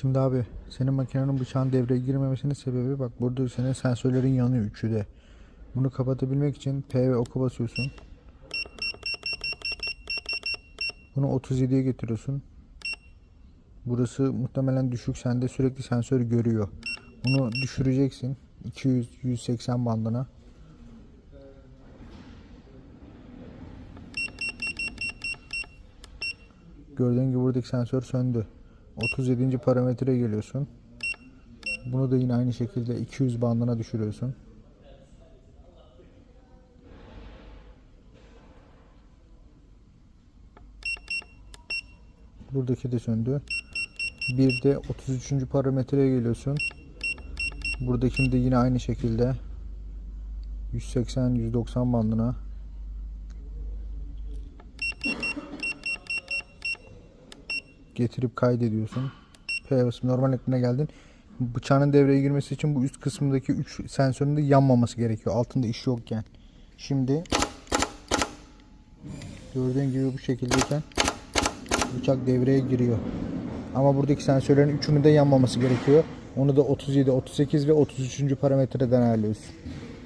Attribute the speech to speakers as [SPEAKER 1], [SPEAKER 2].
[SPEAKER 1] Şimdi abi senin makinenin bıçağın devreye girmemesinin sebebi bak burada senin sensörlerin yanıyor üçü de. Bunu kapatabilmek için P ve ok'a basıyorsun. Bunu 37'ye getiriyorsun. Burası muhtemelen düşük sende sürekli sensör görüyor. Bunu düşüreceksin 200 180 bandına. Gördüğün gibi buradaki sensör söndü. 37. parametreye geliyorsun. Bunu da yine aynı şekilde 200 bandına düşürüyorsun. Buradaki de söndü. Bir de 33. parametreye geliyorsun. Buradakini de yine aynı şekilde 180-190 bandına getirip kaydediyorsun. P normal ekranına geldin. Bıçağın devreye girmesi için bu üst kısmındaki 3 sensörün de yanmaması gerekiyor. Altında iş yokken. Şimdi gördüğün gibi bu şekildeyken bıçak devreye giriyor. Ama buradaki sensörlerin üçünün de yanmaması gerekiyor. Onu da 37, 38 ve 33. parametreden ayarlıyorsun.